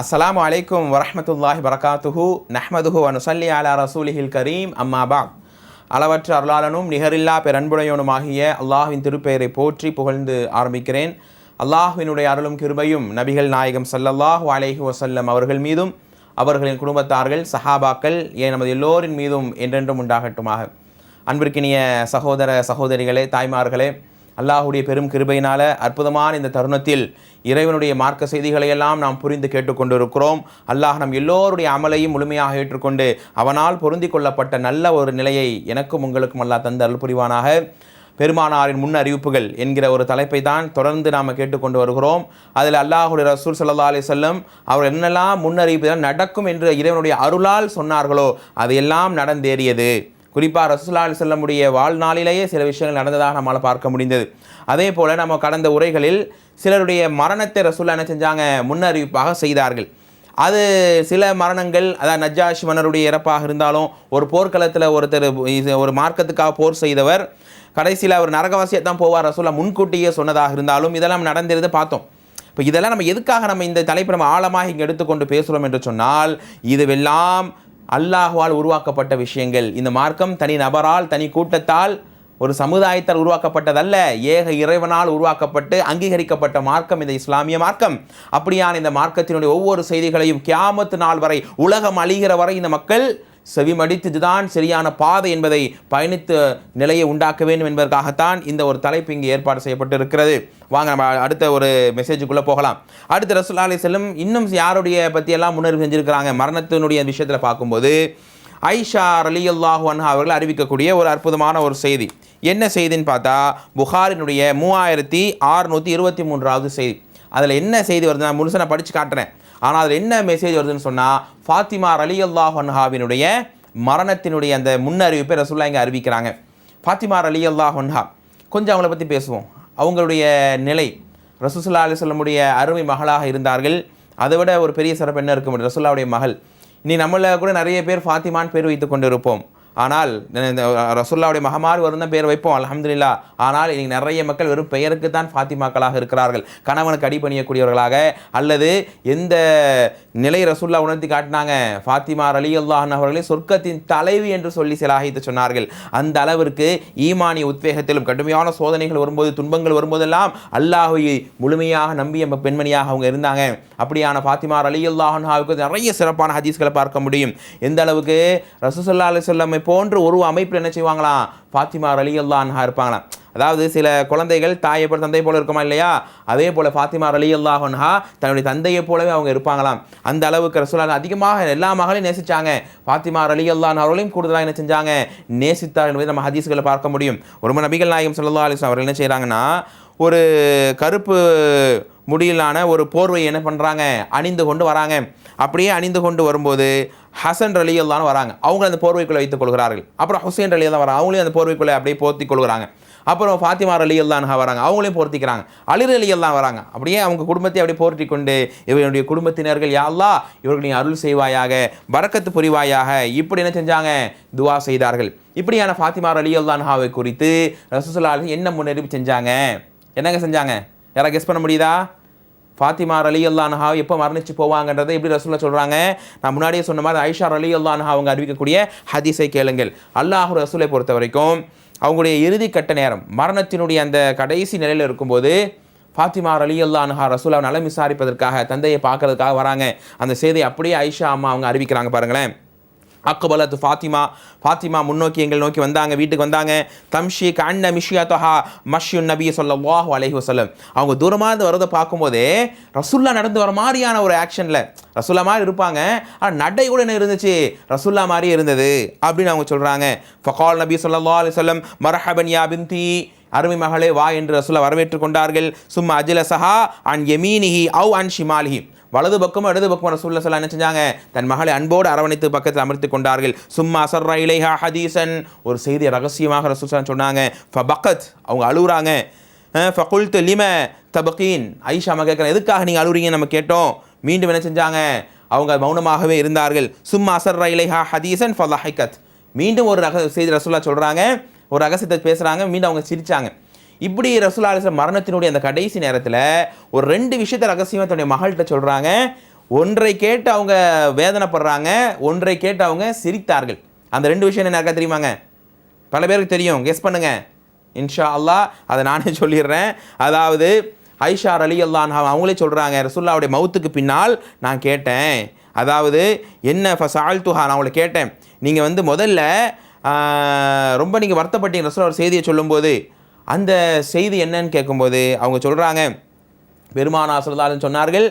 அஸ்ஸலாமு அலைக்கும் வரமத்துல்லாஹி வரகாத்துஹு நஹ்மதுஹு அனுசல்லி அலா ரசூலிஹில் கரீம் அம்மாபா அளவற்ற அருளாளனும் நிகரில்லா பெரன்புடையவனுமாகிய அல்லாஹ்வின் திருப்பெயரை போற்றி புகழ்ந்து ஆரம்பிக்கிறேன். அல்லாஹுவினுடைய அருளும் கிருபையும் நபிகள் நாயகம் சல்லல்லாஹு அலைஹி வசல்லம் அவர்கள் மீதும் அவர்களின் குடும்பத்தார்கள் சஹாபாக்கள் ஏன் நமது எல்லோரின் மீதும் என்றென்றும் உண்டாகட்டுமாக. அன்பிற்கினிய சகோதர சகோதரிகளே தாய்மார்களே அல்லாஹுடைய பெரும் கிருபையினால அற்புதமான இந்த தருணத்தில் இறைவனுடைய மார்க்க செய்திகளையெல்லாம் நாம் புரிந்து கேட்டுக்கொண்டிருக்கிறோம். அல்லாஹ் நம் எல்லோருடைய அமலையும் முழுமையாக ஏற்றுக்கொண்டு அவனால் பொருந்தி கொள்ளப்பட்ட நல்ல ஒரு நிலையை எனக்கும் உங்களுக்கும் அல்லாஹ் தந்து அருள் புரிவானாக பெருமானாரின் முன் அறிவிப்புகள் என்கிற ஒரு தலைப்பை தான் தொடர்ந்து நாம் கேட்டுக்கொண்டு வருகிறோம். அதில் அல்லாஹுடைய ரசூல் சல்லா அலி செல்லம் அவர் என்னெல்லாம் முன்னறிவிப்பு நடக்கும் என்று இறைவனுடைய அருளால் சொன்னார்களோ அதையெல்லாம் நடந்தேறியது. குறிப்பாக ரசூல்லா அலி செல்லமுடைய வாழ்நாளிலேயே சில விஷயங்கள் நடந்ததாக நம்மளால் பார்க்க முடிந்தது. அதே போல் நம்ம கடந்த உரைகளில் சிலருடைய மரணத்தை ரசூல்லா என்ன செஞ்சாங்க? முன்னறிவிப்பாக செய்தார்கள். அது சில மரணங்கள் அதாவது நஜாஷ் மன்னருடைய இறப்பாக இருந்தாலும் ஒரு போர்க்களத்தில் ஒருத்தர் இது ஒரு மார்க்கத்துக்காக போர் செய்தவர் கடைசியில் அவர் நரகவாசியத்தான் போவார் ரசூல்லா முன்கூட்டியே சொன்னதாக இருந்தாலும் இதெல்லாம் நடந்திருந்து பார்த்தோம். இப்போ இதெல்லாம் நம்ம எதுக்காக நம்ம இந்த தலைப்பை நம்ம ஆழமாக இங்கே எடுத்துக்கொண்டு பேசுகிறோம் என்று சொன்னால் இதுவெல்லாம் அல்லாஹ்வால் உருவாக்கப்பட்ட விஷயங்கள். இந்த மார்க்கம் தனி நபரால் தனி கூட்டத்தால் ஒரு சமுதாயத்தால் உருவாக்கப்பட்டதல்ல. ஏக இறைவனால் உருவாக்கப்பட்டு அங்கீகரிக்கப்பட்ட மார்க்கம் இந்த இஸ்லாமிய மார்க்கம். அப்படியான இந்த மார்க்கத்தினுடைய ஒவ்வொரு செய்திகளையும் கியாமத்து நாள் வரை உலகம் அழிகிற வரை இந்த மக்கள் செவிமடித்ததுதான் சரியான பாதை என்பதை பயணித்த நிலையை உண்டாக்க வேண்டும் என்பதற்காகத்தான் இந்த ஒரு தலைப்பு இங்கே ஏற்பாடு செய்யப்பட்டு இருக்கிறது வாங்க நம்ம அடுத்த ஒரு மெசேஜுக்குள்ளே போகலாம். அடுத்த ரசூல்லா அலி இன்னும் யாருடைய பற்றியெல்லாம் முன்னறிவு செஞ்சுருக்கிறாங்க? மரணத்தினுடைய விஷயத்தில் பார்க்கும்போது ஐஷா அலி அல்லாஹு அன்ஹா அவர்கள் அறிவிக்கக்கூடிய ஒரு அற்புதமான ஒரு செய்தி. என்ன செய்தின்னு பார்த்தா புகாரினுடைய மூவாயிரத்தி அறுநூற்றி இருபத்தி மூன்றாவது செய்தி. அதில் என்ன செய்தி வருது நான் முழுசாக நான் படித்து காட்டுறேன். ஆனால் அதில் என்ன மெசேஜ் வருதுன்னு சொன்னால் ஃபாத்திமா அலி அல்லாஹ் ஹன்ஹாவினுடைய மரணத்தினுடைய அந்த முன்னறிவிப்பை ரசூல்லா இங்கே அறிவிக்கிறாங்க. ஃபாத்திமா அலி அல்லாஹ் ஹன்ஹா கொஞ்சம் அவங்கள பற்றி பேசுவோம். அவங்களுடைய நிலை ரசூசுல்லா அலி சொல்லமுடைய அருமை மகளாக இருந்தார்கள். அதை விட ஒரு பெரிய சிறப்பு என்ன இருக்க முடியும்? ரசூல்லாவுடைய மகள். இனி நம்மளை கூட நிறைய பேர் ஃபாத்திமான் பேர் வைத்து கொண்டு இருப்போம் ஆனால் இந்த ரசுல்லாவுடைய மகமார் வரும் தான் பேர் வைப்போம் அலமதுல்லா ஆனால் இன்னைக்கு நிறைய மக்கள் வெறும் பெயருக்கு தான் ஃபாத்திமாக்களாக இருக்கிறார்கள். கணவனுக்கு அடிபணியக்கூடியவர்களாக அல்லது எந்த நிலை ரசுல்லா உணர்த்தி காட்டினாங்க? ஃபாத்திமா அலி அல்லாஹன் அவர்களை சொர்க்கத்தின் தலைவி என்று சொல்லி சிலாகித்து சொன்னார்கள். அந்த அளவிற்கு ஈமானிய உத்வேகத்திலும் கடுமையான சோதனைகள் வரும்போது துன்பங்கள் வரும்போதெல்லாம் அல்லாஹை முழுமையாக நம்பிய பெண்மணியாக அவங்க இருந்தாங்க. அப்படியான ஃபாத்திமா அலி அல்லாஹாவுக்கு நிறைய சிறப்பான ஹதீஸ்களை பார்க்க முடியும். எந்த அளவுக்கு ரசூசல்லா அலி சொல்லமை போன்ற ஒரு அமைப்பில் என்ன செய்வாங்களாம் ஃபாத்திமா அலி அல்லாஹா இருப்பாங்களாம் அதாவது சில குழந்தைகள் தாயை போல தந்தை போல இருக்குமா இல்லையா? அதே போல் ஃபாத்திமா அலி அல்லாஹன்ஹா தன்னுடைய தந்தையை போலவே அவங்க இருப்பாங்களாம். அந்த அளவுக்கு ரசூலான் அதிகமாக எல்லா மகளையும் நேசித்தாங்க ஃபாத்திமா அலி அல்லான் அவர்களையும் கூடுதலாக என்ன செஞ்சாங்க? நேசித்தார் என்பதை நம்ம ஹதீஸ்களை பார்க்க முடியும். ஒரு நபிகள் நாயகம் சொல்லா அலிஸ்லாம் அவர்கள் என்ன செய்கிறாங்கன்னா ஒரு கருப்பு முடியிலான ஒரு போர்வை என்ன பண்ணுறாங்க அணிந்து கொண்டு வராங்க. அப்படியே அணிந்து கொண்டு வரும்போது ஹசன் அலி தான் வராங்க. அவங்க அந்த போர்வைக்குள்ளே வைத்துக் கொள்கிறார்கள். அப்புறம் ஹுசேன் அலி தான் வராங்க. அவங்களையும் அந்த போர்வைக்குள்ளே அப்படியே போர்த்தி கொள்கிறாங்க. அப்புறம் ஃபாத்திமா அலி அல்லான் வராங்க. அவங்களையும் போர்த்திக்கிறாங்க. அலிர் அலி தான் வராங்க. அப்படியே அவங்க குடும்பத்தை அப்படியே போர்த்தி கொண்டு இவருடைய குடும்பத்தினர்கள் யாழ்லா இவர்கள் நீ அருள் செய்வாயாக வரக்கத்து புரிவாயாக. இப்படி என்ன செஞ்சாங்க? துவா செய்தார்கள். இப்படியான ஃபாத்திமா அலி அல்லான்ஹாவை குறித்து ரசூசல்லா என்ன முன்னறிவு செஞ்சாங்க? என்னங்க செஞ்சாங்க? யாராவது கெஸ் பண்ண முடியுதா? ஃபாத்திமார் அலி அல்லான்ஹா எப்போ மரணிச்சு போவாங்கன்றதை எப்படி ரசூலா சொல்கிறாங்க நான் முன்னாடியே சொன்ன மாதிரி ஐஷார் அலி அல்லான்ஹா அவங்க அறிவிக்கக்கூடிய ஹதீஸை கேளுங்கள். அல்லாஹு ரசூலை பொறுத்த வரைக்கும் அவங்களுடைய இறுதி கட்ட நேரம் மரணத்தினுடைய அந்த கடைசி நிலையில் இருக்கும்போது ஃபாத்திமார் அலி அல்லான்ஹா ரசூலா நலம் விசாரிப்பதற்காக தந்தையை பார்க்கறதுக்காக வராங்க. அந்த செய்தியை அப்படியே ஐஷா அம்மா அவங்க அறிவிக்கிறாங்க பாருங்களேன். அக்கபலத்து ஃபாத்திமா. ஃபாத்திமா முன்னோக்கி எங்கள் நோக்கி வந்தாங்க வீட்டுக்கு வந்தாங்க. தம்ஷி கண்ண மிஷியா தொஹா மஷ்யு நபி சொல்ல வாஹ் அலஹி வசல்லம் அவங்க தூரமாக இருந்து வரதை பார்க்கும்போதே ரசுல்லா நடந்து வர மாதிரியான ஒரு ஆக்ஷனில் ரசுல்லா மாதிரி இருப்பாங்க. ஆனால் நடை கூட என்ன இருந்துச்சு? ரசுல்லா மாதிரி இருந்தது அப்படின்னு அவங்க சொல்கிறாங்க ஃபகால் நபி சொல்லா அலி சொல்லம் மரஹபன் யா பிந்தி. அருமை மகளே வா என்று ரசுல்லா வரவேற்றுக் கொண்டார்கள். சும்மா அஜில சஹா அன் எமீனிஹி அவு அன் ஷிமாலிஹி. வலது பக்கமும் இடது பக்கம் ரசூல்லா சொல்லா என்ன செஞ்சாங்க? தன் மகளை அன்போடு அரவணைத்து பக்கத்தில் அமர்த்தி கொண்டார்கள். சும்மா அசர்ரா இலைஹா ஹதீசன் ஒரு செய்தி ரகசியமாக ரசூல்லா சொன்னாங்க. ஃபபக்கத் அவங்க அழுகுறாங்க ஃபகுல்த்து லிம தபக்கீன் அம்மா கேட்குறேன் எதுக்காக நீங்கள் அழுகுறீங்கன்னு நம்ம கேட்டோம். மீண்டும் என்ன செஞ்சாங்க? அவங்க மௌனமாகவே இருந்தார்கள். சும்மா அசர்ரா இலைஹா ஹதீசன் ஃபலஹிகத் மீண்டும் ஒரு ரக செய்தி ரசூல்லா சொல்கிறாங்க ஒரு ரகசியத்தை பேசுகிறாங்க மீண்டும் அவங்க சிரித்தாங்க இப்படி ரசூல் அலிஸ்லாம் மரணத்தினுடைய அந்த கடைசி நேரத்தில் ஒரு ரெண்டு விஷயத்த ரகசியமாக தன்னுடைய மகள்கிட்ட சொல்கிறாங்க ஒன்றை கேட்டு அவங்க வேதனைப்படுறாங்க ஒன்றை கேட்டு அவங்க சிரித்தார்கள். அந்த ரெண்டு விஷயம் என்ன இருக்கா தெரியுமாங்க? பல பேருக்கு தெரியும். கெஸ் பண்ணுங்க. இன்ஷா அல்லாஹ் அதை நானே சொல்லிடுறேன். அதாவது ஐஷார் அலி அல்லான் அவங்களே சொல்கிறாங்க ரசுல்லாவுடைய மவுத்துக்கு பின்னால் நான் கேட்டேன். அதாவது என்ன ஃபசால் துஹா நான் அவங்கள கேட்டேன். நீங்கள் வந்து முதல்ல ரொம்ப நீங்கள் வருத்தப்பட்டீங்க ரசுல்லா ஒரு செய்தியை சொல்லும்போது. அந்த செய்தி என்னன்னு கேட்கும்போது அவங்க சொல்கிறாங்க பெருமானா சொல்லதாலும் சொன்னார்கள்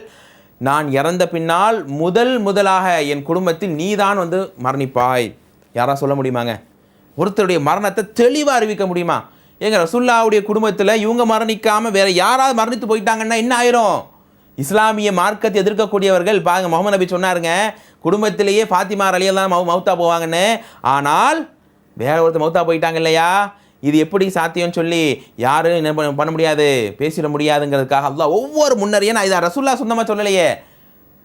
நான் இறந்த பின்னால் முதல் முதலாக என் குடும்பத்தில் நீதான் வந்து மரணிப்பாய். யாரா சொல்ல முடியுமாங்க? ஒருத்தருடைய மரணத்தை தெளிவாக அறிவிக்க முடியுமா? எங்க ரசுல்லாவுடைய குடும்பத்தில் இவங்க மரணிக்காமல் வேற யாராவது மரணித்து போயிட்டாங்கன்னா என்ன ஆயிரும்? இஸ்லாமிய மார்க்கத்தை எதிர்க்கக்கூடியவர்கள் பாருங்க முகமது நபி சொன்னாருங்க குடும்பத்திலேயே ஃபாத்திமார் அலியெல்லாம் மௌ மௌத்தா போவாங்கன்னு. ஆனால் வேற ஒருத்தர் மௌத்தா போயிட்டாங்க இல்லையா? இது எப்படி சாத்தியம்னு சொல்லி யாரும் என்ன பண்ண- பண்ண முடியாது பேசிட முடியாதுங்கிறதுக்காக அல்லா ஒவ்வொரு முன்னறியும் நான் இதை ரசுல்லா சொந்தமாக சொல்லலையே.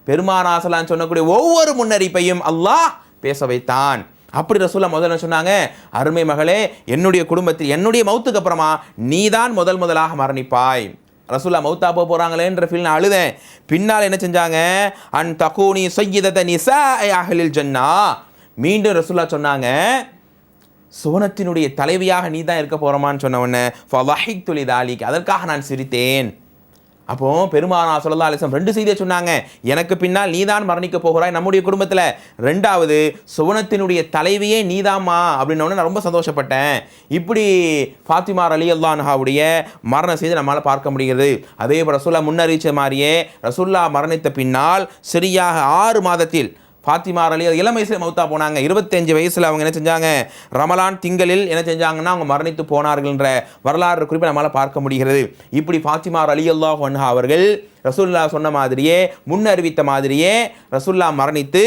பெருமானாசலான்னு சொன்னக்கூடிய ஒவ்வொரு முன்னறிப்பையும் அல்லாஹ் பேச வைத்தான். அப்படி ரசூலா முதல்ல சொன்னாங்க? அருமை மகளே என்னுடைய குடும்பத்தில் என்னுடைய மௌத்துக்கு அப்புறமா நீ தான் முதல் முதலாக மரணிப்பாய். ரசூலா மௌத்தா போக போகிறாங்களேன்ற ஃபீல் நான் அழுதேன். பின்னால் என்ன செஞ்சாங்க? அன் தகூனி சொய்யிதத நிசா அஹலில் ஜன்னா. மீண்டும் ரசூலா சொன்னாங்க சுவனத்தினுடைய தலைவியாக நீ தான் இருக்க போகிறோமான்னு சொன்ன உடனே ஃபவாஹிக் துளி தாலிக்கு அதற்காக நான் சிரித்தேன். அப்போ பெருமானா சொல்லலா அலிசம் ரெண்டு செய்தியை சொன்னாங்க. எனக்கு பின்னால் நீதான் மரணிக்க போகிறாய் நம்முடைய குடும்பத்தில். ரெண்டாவது சுவனத்தினுடைய தலைவியே நீதாம்மா. அப்படின்னோடனே நான் ரொம்ப சந்தோஷப்பட்டேன். இப்படி ஃபாத்திமா அலி அல்லான்ஹாவுடைய மரண செய்தி நம்மளால் பார்க்க முடிகிறது. அதே போல் ரசூல்லா முன்னறிவிச்ச மாதிரியே ரசூல்லா மரணித்த பின்னால் சரியாக ஆறு மாதத்தில் ஃபாத்திமா அலி இளம் வயசில் மௌத்தா போனாங்க. இருபத்தஞ்சு வயசில் அவங்க என்ன செஞ்சாங்க? ரமலான் திங்களில் என்ன செஞ்சாங்கன்னா அவங்க மரணித்து போனார்கள்ன்ற வரலாறு குறிப்பை நம்மளால் பார்க்க முடிகிறது. இப்படி ஃபாத்திமா அலி அல்லாஹ் ஒன்ஹா அவர்கள் ரசூல்லா சொன்ன மாதிரியே முன்னறிவித்த மாதிரியே ரசூல்லா மரணித்து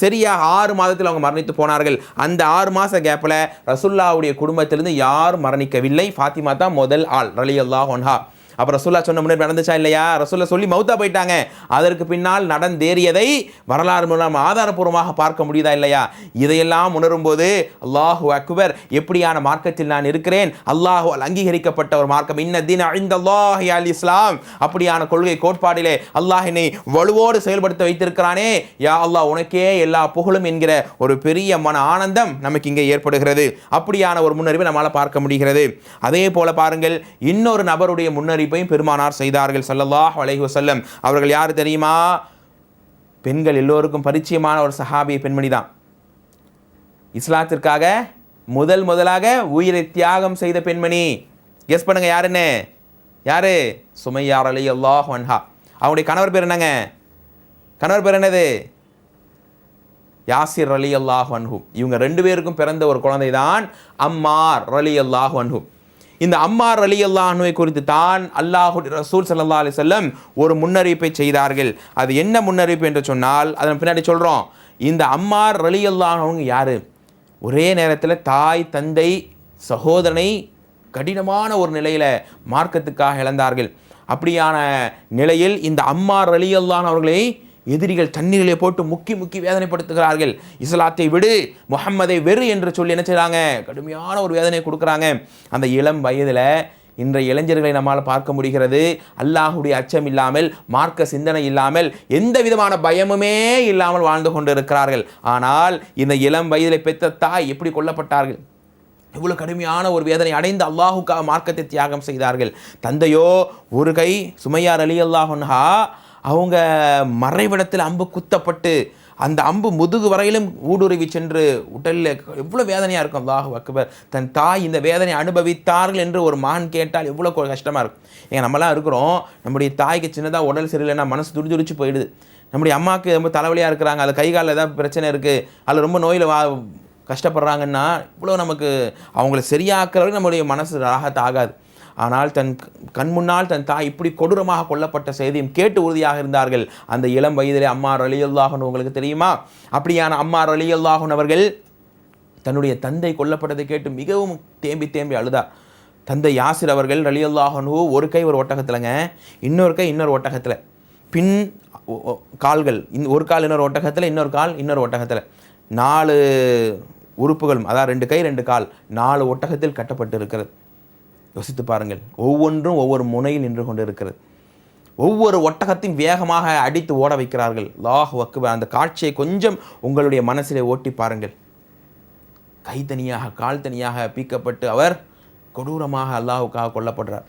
சரியாக ஆறு மாதத்தில் அவங்க மரணித்து போனார்கள். அந்த ஆறு மாத கேப்பில் ரசூல்லாவுடைய குடும்பத்திலிருந்து யாரும் மரணிக்கவில்லை. ஃபாத்திமா தான் முதல் ஆள் ரலி அல்லாஹ் ஒன்ஹா அப்போ ரசூல்லா சொன்ன முன்னாடி நடந்துச்சா இல்லையா? ரசூல்லா சொல்லி மௌத்தா போயிட்டாங்க. அதற்கு பின்னால் நடந்தேறியதை வரலாறு மூலம் ஆதாரபூர்வமாக பார்க்க முடியுதா இல்லையா? இதையெல்லாம் உணரும்போது அல்லாஹு அக்பர் எப்படியான மார்க்கத்தில் நான் இருக்கிறேன்? அல்லாஹுவால் அங்கீகரிக்கப்பட்ட ஒரு மார்க்கம். இன்ன தீன் அல்லாஹி அல் இஸ்லாம். அப்படியான கொள்கை கோட்பாடிலே அல்லாஹ் என்னை வலுவோடு செயல்படுத்த வைத்திருக்கிறானே. யா அல்லாஹ் உனக்கே எல்லா புகழும் என்கிற ஒரு பெரிய மன ஆனந்தம் நமக்கு இங்கே ஏற்படுகிறது. அப்படியான ஒரு முன்னறிவை நம்மளால் பார்க்க முடிகிறது. அதே போல பாருங்கள் இன்னொரு நபருடைய முன்னறிப்பையும் பெருமானார் செய்தார்கள் சல்லல்லாஹ் அலைஹி வசல்லம் அவர்கள் யார் தெரியுமா? பெண்கள் எல்லோருக்கும் பரிச்சயமான ஒரு சஹாபிய பெண்மணி தான் இஸ்லாத்திற்காக முதல் முதலாக உயிரை தியாகம் செய்த பெண்மணி. கெஸ் பண்ணுங்க யாருன்னு? யாரு? சுமையார் அலி அல்லாஹ் வன்ஹா அவங்களுடைய கணவர் பேர் என்னங்க? கணவர் பேர் என்னது? யாசிர் அலி அல்லாஹ் வன்ஹூ இவங்க ரெண்டு பேருக்கும் பிறந்த ஒரு குழந்தை தான் அம்மார் அலி அல்லாஹ் வன்ஹூ இந்த அம்மார் அலி அல்லாஹுவை குறித்து தான் அல்லாஹு ரசூல் சல்லா அலி செல்லம் ஒரு முன்னறிவிப்பை செய்தார்கள். அது என்ன முன்னறிவிப்பு என்று சொன்னால் அதன் பின்னாடி சொல்கிறோம் இந்த அம்மார் அலி அல்லாஹ்னவங்க யார்? ஒரே நேரத்தில் தாய் தந்தை சகோதரனை கடினமான ஒரு நிலையில் மார்க்கத்துக்காக இழந்தார்கள். அப்படியான நிலையில் இந்த அம்மார் அலி அல்லான் அவர்களை எதிரிகள் தண்ணீரிலே போட்டு முக்கி முக்கி வேதனைப்படுத்துகிறார்கள். இஸ்லாத்தை விடு முகம்மதை வெறு என்று சொல்லி என்ன செய்கிறாங்க கடுமையான ஒரு வேதனை கொடுக்குறாங்க. அந்த இளம் வயதில் இன்றைய இளைஞர்களை நம்மால் பார்க்க முடிகிறது. அல்லாஹுடைய அச்சம் இல்லாமல் மார்க்க சிந்தனை இல்லாமல் எந்த விதமான பயமுமே இல்லாமல் வாழ்ந்து கொண்டிருக்கிறார்கள். ஆனால் இந்த இளம் வயதில் பெற்ற தாய் எப்படி கொல்லப்பட்டார்கள்? இவ்வளோ கடுமையான ஒரு வேதனை அடைந்து அல்லாஹுக்காக மார்க்கத்தை தியாகம் செய்தார்கள். தந்தையோ ஒரு கை சுமையார் அலி அல்லாஹன்ஹா அவங்க மறைவிடத்தில் அம்பு குத்தப்பட்டு அந்த அம்பு முதுகு வரையிலும் ஊடுருவி சென்று உடலில் எவ்வளோ வேதனையாக இருக்கும். அல்லாஹு அக்பர். தன் தாய் இந்த வேதனை அனுபவித்தார்கள் என்று ஒரு மகன் கேட்டால் எவ்வளோ கஷ்டமாக இருக்கும். ஏங்க நம்மலாம் இருக்கிறோம். நம்முடைய தாய்க்கு சின்னதாக உடல் சரியில்லைன்னா மனசு துடிதுடிச்சு போயிடுது. நம்முடைய அம்மாவுக்கு ரொம்ப தலைவலியாக இருக்கிறாங்க. அது கை காலில் ஏதாவது பிரச்சனை இருக்குது அதில் ரொம்ப நோயில் வா கஷ்டப்படுறாங்கன்னா இவ்வளோ நமக்கு அவங்கள சரியாக்குற நம்மளுடைய நம்முடைய மனசு ராகத் ஆனால் தன் கண் முன்னால் தன் தாய் இப்படி கொடூரமாக கொல்லப்பட்ட செய்தியும் கேட்டு உறுதியாக இருந்தார்கள். அந்த இளம் வயதிலே அம்மா அலியுல்லாஹன் உங்களுக்கு தெரியுமா? அப்படியான அம்மா அலியுல்லாஹன் அவர்கள் தன்னுடைய தந்தை கொல்லப்பட்டதை கேட்டு மிகவும் தேம்பி தேம்பி அழுதார். தந்தை யாசிர் அவர்கள் ரலியல்லாஹனு ஒரு கை ஒரு ஒட்டகத்திலங்க இன்னொரு கை இன்னொரு ஒட்டகத்தில். பின் ஒ- கால்கள் இன் ஒரு கால் இன்னொரு ஒட்டகத்தில் இன்னொரு கால் இன்னொரு ஒட்டகத்தில். நாலு உறுப்புகளும் அதாவது ரெண்டு கை ரெண்டு கால் நாலு ஒட்டகத்தில் கட்டப்பட்டு இருக்கிறது யோசித்து பாருங்கள். ஒவ்வொன்றும் ஒவ்வொரு முனையில் நின்று கொண்டு இருக்கிறது ஒவ்வொரு ஒட்டகத்தையும் வேகமாக அடித்து ஓட வைக்கிறார்கள். லாஹ் அக்பர் அந்த காட்சியை கொஞ்சம் உங்களுடைய மனசிலே ஓட்டி பாருங்கள். கை தனியாக கால் தனியாக பீக்கப்பட்டு அவர் கொடூரமாக அல்லாஹுக்காக கொல்லப்படுறார்.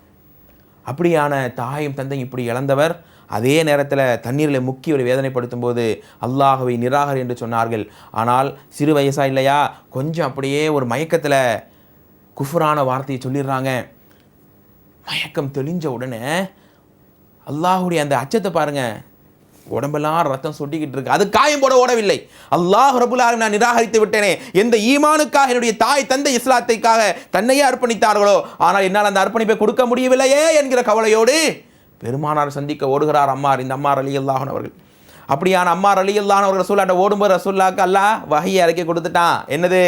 அப்படியான தாயும் தந்தையும் இப்படி இழந்தவர் அதே நேரத்தில் தண்ணீரில் முக்கி ஒரு வேதனைப்படுத்தும் போது அல்லாஹுவை நிராகர் என்று சொன்னார்கள். ஆனால் சிறு வயசா இல்லையா? கொஞ்சம் அப்படியே ஒரு மயக்கத்தில் குஃபுரான வார்த்தையை சொல்லிடுறாங்க. மயக்கம் தெளிஞ்ச உடனே அல்லாஹுடைய அந்த அச்சத்தை பாருங்க. உடம்பெல்லாம் ரத்தம் சொட்டிக்கிட்டு இருக்கு. அது காயம் போட ஓடவில்லை. அல்லாஹ் ரபுல்லாரும் நான் நிராகரித்து விட்டேனே. எந்த ஈமானுக்காக என்னுடைய தாய் தந்தை இஸ்லாத்தைக்காக தன்னையே அர்ப்பணித்தார்களோ ஆனால் என்னால் அந்த அர்ப்பணிப்பை கொடுக்க முடியவில்லையே என்கிற கவலையோடு பெருமானார் சந்திக்க ஓடுகிறார் அம்மார் இந்த அம்மார் அலி அல்லாஹன் அவர்கள் அப்படியான அம்மார் அலி அல்லாஹன் அவர்கள் ரசூல்லாட்ட ஓடும்போது ரசூல்லாக்கு அல்லாஹ் வகையை இறக்கி கொடுத்துட்டான். என்னது?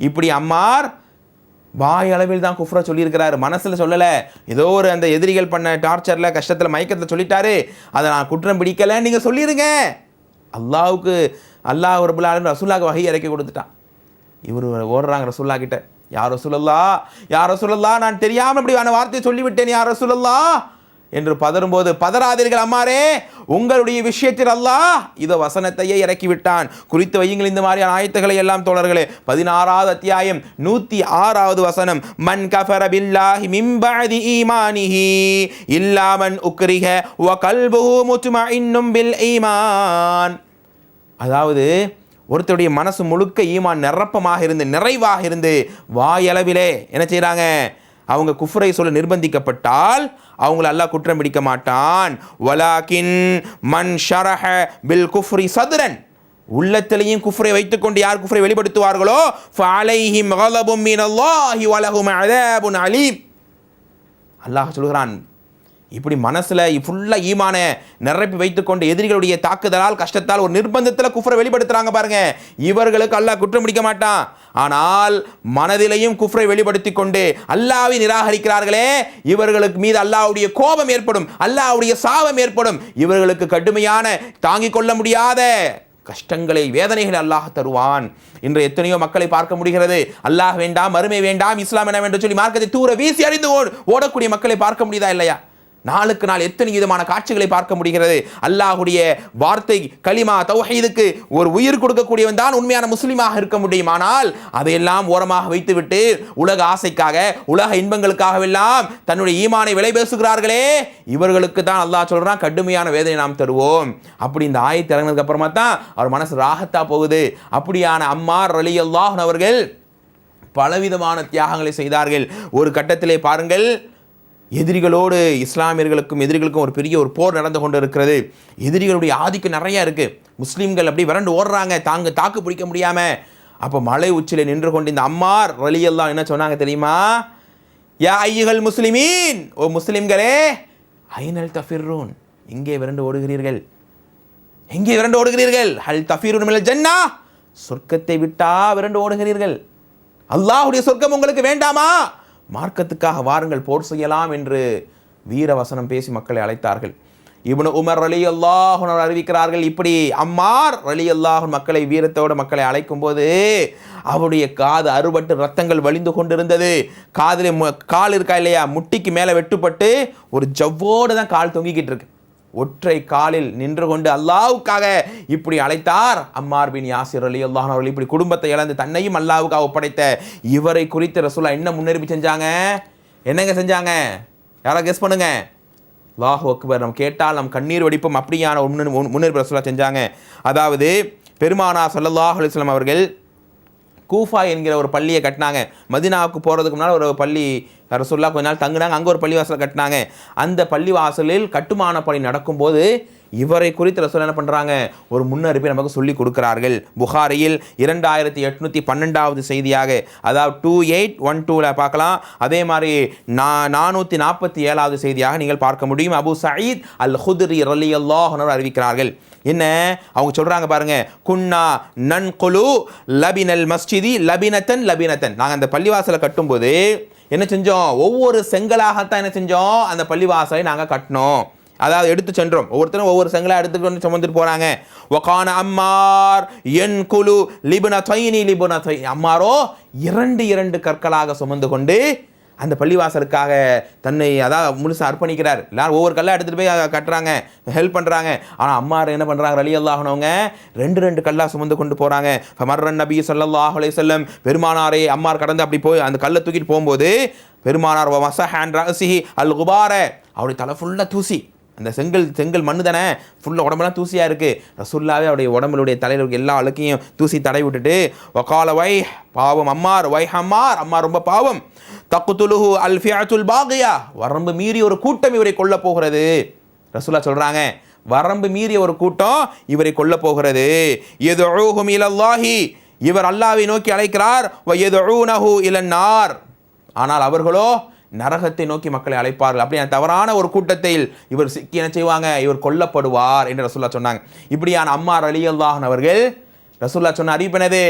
இப்படி அம்மார் வாய் அளவில் தான் குஃப்ரா சொல்லியிருக்கிறாரு. மனசில் சொல்லலை. ஏதோ ஒரு அந்த எதிரிகள் பண்ண டார்ச்சரில் கஷ்டத்தில் மயக்கத்தில் சொல்லிட்டாரு. அதை நான் குற்றம் பிடிக்கலை நீங்கள் சொல்லிடுங்க அல்லாவுக்கு அல்லாஹ் ஒரு ஆலமீன் ரசூல்லாக்கு வகை இறக்கி கொடுத்துட்டான். இவர் ஓடுறாங்க ரசூல்லா கிட்ட. யார் ரசூலல்லா யார் ரசூலல்லா நான் தெரியாமல் இப்படி அந்த வார்த்தையை சொல்லிவிட்டேன் யார் ரசூலல்லா என்று பதறும்போது பதறாதீர்கள் அம்மாரே உங்களுடைய விஷயத்தில் அல்லாஹ் இது வசனத்தையே இறக்கி விட்டான் குறித்து வையுங்கள் இந்த மாதிரியான ஆயத்துக்களை எல்லாம் தோழர்களே. பதினாறாவது அத்தியாயம் நூற்றி ஆறாவது வசனம் மன் கஃபர பில்லாஹி மிம்பாதி ஈமானிஹி இல்லாமன் உக்ரிக உக்ரிஹ வ கல்புஹு முத்மஇன்னும் பில் ஈமான். அதாவது ஒருத்தருடைய மனசு முழுக்க ஈமான் நிரப்பமாக இருந்து நிறைவாக இருந்து வாயளவிலே என்ன செய்கிறாங்க அவங்க குஃப்ரை சொல்ல நிர்பந்திக்கப்பட்டால் அவங்கள அல்லாஹ் குற்றம் பிடிக்க மாட்டான். வலாக்கின் மன் ஷரஹ பில் குஃப்ரி சதுரன். உள்ளத்திலையும் குஃப்ரை வைத்துக்கொண்டு யார் குஃப்ரை வெளிப்படுத்துவார்களோ? அலீம். அல்லாஹ் சொல்கிறான் இப்படி மனசில் ஃபுல்லாக ஈமான நிரப்பி வைத்துக்கொண்டு எதிரிகளுடைய தாக்குதலால் கஷ்டத்தால் ஒரு நிர்பந்தத்தில் குஃப்ரை வெளிப்படுத்துகிறாங்க பாருங்க. இவர்களுக்கு அல்லாஹ் குற்றம் பிடிக்க மாட்டான். ஆனால் மனதிலையும் குஃப்ரை வெளிப்படுத்தி கொண்டு அல்லாவை நிராகரிக்கிறார்களே இவர்களுக்கு மீது அல்லாவுடைய கோபம் ஏற்படும் அல்லாஹ்வுடைய சாபம் ஏற்படும். இவர்களுக்கு கடுமையான தாங்கிக் கொள்ள முடியாத கஷ்டங்களை வேதனைகளை அல்லாஹ் தருவான். இன்று எத்தனையோ மக்களை பார்க்க முடிகிறது அல்லாஹ் வேண்டாம் மறுமை வேண்டாம் இஸ்லாம் என்ன வேண்டும் சொல்லி மார்க்கத்தை தூர வீசி அறிந்து ஓடக்கூடிய மக்களை பார்க்க முடியுதா இல்லையா? நாளுக்கு நாள் எத்தனை விதமான காட்சிகளை பார்க்க முடிகிறது? அல்லாஹுடைய வார்த்தை களிமா தௌஹீதுக்கு ஒரு உயிர் கொடுக்கக்கூடியவன் தான் உண்மையான முஸ்லீமாக இருக்க முடியும் ஆனால் அதையெல்லாம் ஓரமாக வைத்துவிட்டு உலக ஆசைக்காக உலக இன்பங்களுக்காகவெல்லாம் தன்னுடைய ஈமானை விலை பேசுகிறார்களே. இவர்களுக்கு தான் அல்லாஹ் சொல்கிறான் கடுமையான வேதனை நாம் தருவோம். அப்படி இந்த ஆயத்தை இறங்கினதுக்கு அப்புறமா தான் அவர் மனசு ராகத்தா போகுது. அப்படியான அம்மார் அலி அல்லாஹன் அவர்கள் பலவிதமான தியாகங்களை செய்தார்கள். ஒரு கட்டத்திலே பாருங்கள் எதிரிகளோடு இஸ்லாமியர்களுக்கும் எதிரிகளுக்கும் ஒரு பெரிய ஒரு போர் நடந்து கொண்டு இருக்கிறது எதிரிகளுடைய ஆதிக்கம் நிறையா இருக்குது முஸ்லீம்கள் அப்படி விரண்டு ஓடுறாங்க. தாங்க தாக்கு பிடிக்க முடியாமல் அப்போ மலை உச்சியில் நின்று கொண்டு இந்த அம்மார் வழியெல்லாம் என்ன சொன்னாங்க தெரியுமா? யா ஐயுகள் முஸ்லிமீன்! ஓ முஸ்லிம்களே! ஐனல் தஃபிர்ரூன்! எங்கே விரண்டு ஓடுகிறீர்கள். எங்கே விரண்டு ஓடுகிறீர்கள்? ஹல் தஃபீருன் மினல் ஜன்னா! சொர்க்கத்தை விட்டா விரண்டு ஓடுகிறீர்கள். அல்லாஹ்வுடைய சொர்க்கம் உங்களுக்கு வேண்டாமா? மார்க்கத்துக்காக வாருங்கள் போர் செய்யலாம் என்று வீர வசனம் பேசி மக்களை அழைத்தார்கள். இவனு உமர் அலி அல்லாஹுனர் அறிவிக்கிறார்கள் இப்படி அம்மார் அலி அல்லாஹன் மக்களை வீரத்தோடு மக்களை அழைக்கும் போது அவருடைய காது அறுபட்டு ரத்தங்கள் வழிந்து கொண்டிருந்தது. காதில் கால் இருக்கா இல்லையா? முட்டிக்கு மேலே வெட்டுப்பட்டு ஒரு ஜவ்வோடு தான் கால் தொங்கிக்கிட்டு இருக்கு. ஒற்றை காலில் நின்று கொண்டு அல்லாவுக்காக இப்படி அழைத்தார். அம்மார் பின் யாசிர் அலி அல்லாஹ் அவர்கள் இப்படி குடும்பத்தை இழந்து தன்னையும் அல்லாவுக்காக ஒப்படைத்த இவரை குறித்து ரசூலா என்ன முன்னறிவிப்பு செஞ்சாங்க? என்னங்க செஞ்சாங்க? யாரா கெஸ் பண்ணுங்க. லாஹு அக்பர் நம்ம கேட்டால் நம் கண்ணீர் வடிப்போம். அப்படியான முன்னெடுப்பு ரசூலா செஞ்சாங்க. அதாவது பெருமானா சல்லாஹ் அலுவலாம் அவர்கள் கூஃபா என்கிற ஒரு பள்ளியை கட்டினாங்க. மதினாவுக்கு போகிறதுக்கு முன்னால் ஒரு பள்ளி ரசுல்லா கொஞ்ச நாள் தங்கினாங்க. அங்கே ஒரு பள்ளிவாசல் கட்டினாங்க. அந்த பள்ளிவாசலில் கட்டுமான பணி நடக்கும்போது இவரை குறித்து ரசூல் என்ன பண்ணுறாங்க ஒரு முன்னறிப்பை நமக்கு சொல்லி கொடுக்கிறார்கள். புகாரியில் இரண்டாயிரத்தி எட்நூற்றி பன்னெண்டாவது செய்தியாக அதாவது டூ எயிட் ஒன் டூவில் பார்க்கலாம். அதே மாதிரி நா நானூற்றி நாற்பத்தி ஏழாவது செய்தியாக நீங்கள் பார்க்க முடியும். அபு சயீத் அல் ஹுத்ரி ரலி அல்லாஹனர் அறிவிக்கிறார்கள். என்ன? அவங்க சொல்றாங்க பாருங்க குன்னா நன்குலு லபினல் மஸ்ஜிதி லபினத்தன் லபினத்தன். நாங்கள் அந்த பள்ளிவாசலை கட்டும்போது என்ன செஞ்சோம்? ஒவ்வொரு செங்கலாகத்தான் என்ன செஞ்சோம்? அந்த பள்ளிவாசலை நாங்கள் கட்டினோம். அதாவது எடுத்து சென்றோம். ஒவ்வொருத்தரும் ஒவ்வொரு செங்கலா எடுத்துக்கொண்டு சுமந்துட்டு போறாங்க. ஒகான அம்மார் என் குழு லிபுன தொயினி லிபுன தொய் அம்மாரோ இரண்டு இரண்டு கற்களாக சுமந்து கொண்டு அந்த பள்ளிவாசலுக்காக தன்னை அதாவது முழுசாக அர்ப்பணிக்கிறார். எல்லாரும் ஒவ்வொரு கல்லாக எடுத்துகிட்டு போய் அதை கட்டுறாங்க. ஹெல்ப் பண்ணுறாங்க ஆனால் அம்மா என்ன பண்ணுறாங்க ரலி அல்லாஹனவங்க ரெண்டு ரெண்டு கல்லாக சுமந்து கொண்டு போகிறாங்க மர்ரன் நபி சொல்லல்லாஹ் அலே செல்லம் பெருமானாரை அம்மார் கடந்து அப்படி போய் அந்த கல்லை தூக்கிட்டு போகும்போது பெருமானார் மசஹான் ரசிஹி அல் குபார. அவருடைய தலை ஃபுல்லாக தூசி. அந்த செங்கல் செங்கல் மண்ணு தானே? ஃபுல்லாக உடம்பெல்லாம் தூசியாக இருக்குது ரசுல்லாவே அவருடைய உடம்புடைய தலையில் இருக்க எல்லா அழுக்கையும் தூசி தடை விட்டுட்டு ஒக்கால வை பாவம் அம்மார் வை அம்மார் அம்மா ரொம்ப பாவம். தக்குத்துலுஹு அல் ஃபியாத்துல் பாகியா. வரம்பு மீறி ஒரு கூட்டம் இவரை கொல்ல போகிறது. ரசுல்லா சொல்கிறாங்க வரம்பு மீறிய ஒரு கூட்டம் இவரை கொல்ல போகிறது. எது இலல்லாஹி இவர் அல்லாவை நோக்கி அழைக்கிறார் எது இலன்னார். ஆனால் அவர்களோ நரகத்தை நோக்கி மக்களை அழைப்பார்கள். அப்படி தவறான ஒரு கூட்டத்தில் இவர் சிக்கி என்ன செய்வாங்க? இவர் கொல்லப்படுவார் என்று ரசூல்லா சொன்னாங்க. இப்படியான அம்மார் அலி அல்லாஹன் அவர்கள் ரசூல்லா சொன்ன அறிவிப்பினது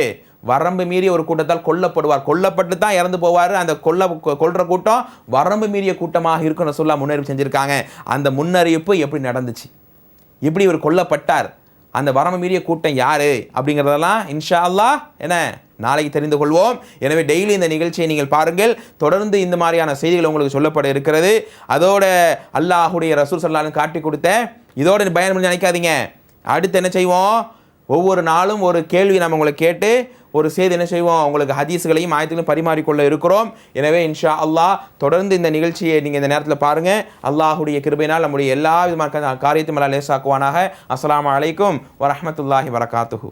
வரம்பு மீறிய ஒரு கூட்டத்தால் கொல்லப்படுவார். கொல்லப்பட்டு தான் இறந்து போவார். அந்த கொல்ல கொல்ற கூட்டம் வரம்பு மீறிய கூட்டமாக இருக்கும் ரசுல்லா முன்னறிவிப்பு செஞ்சுருக்காங்க. அந்த முன்னறிவிப்பு எப்படி நடந்துச்சு? எப்படி இவர் கொல்லப்பட்டார்? அந்த வரம்பு மீறிய கூட்டம் யார்? அப்படிங்கிறதெல்லாம் இன்ஷா அல்லா என்ன நாளைக்கு தெரிந்து கொள்வோம். எனவே டெய்லி இந்த நிகழ்ச்சியை நீங்கள் பாருங்கள். தொடர்ந்து இந்த மாதிரியான செய்திகள் உங்களுக்கு சொல்லப்பட இருக்கிறது. அதோட அல்லாஹுடைய ரசூல் சல்லாலும் காட்டி கொடுத்த இதோட பயன் பண்ணி நினைக்காதீங்க. அடுத்து என்ன செய்வோம்? ஒவ்வொரு நாளும் ஒரு கேள்வி நம்ம உங்களை கேட்டு ஒரு செய்தி என்ன செய்வோம்? உங்களுக்கு ஹதீஸ்களையும் ஆயத்துகளையும் பரிமாறிக்கொள்ள இருக்கிறோம். எனவே இன்ஷா அல்லாஹ் தொடர்ந்து இந்த நிகழ்ச்சியை நீங்கள் இந்த நேரத்தில் பாருங்கள் அல்லாஹுடைய கிருபையினால் நம்முடைய எல்லா விதமான காரியத்தையும் எல்லாம் லேசாக்குவானாக. அஸ்ஸலாமு அலைக்கும் வரமத்துல்லாஹி வரகாத்துஹூ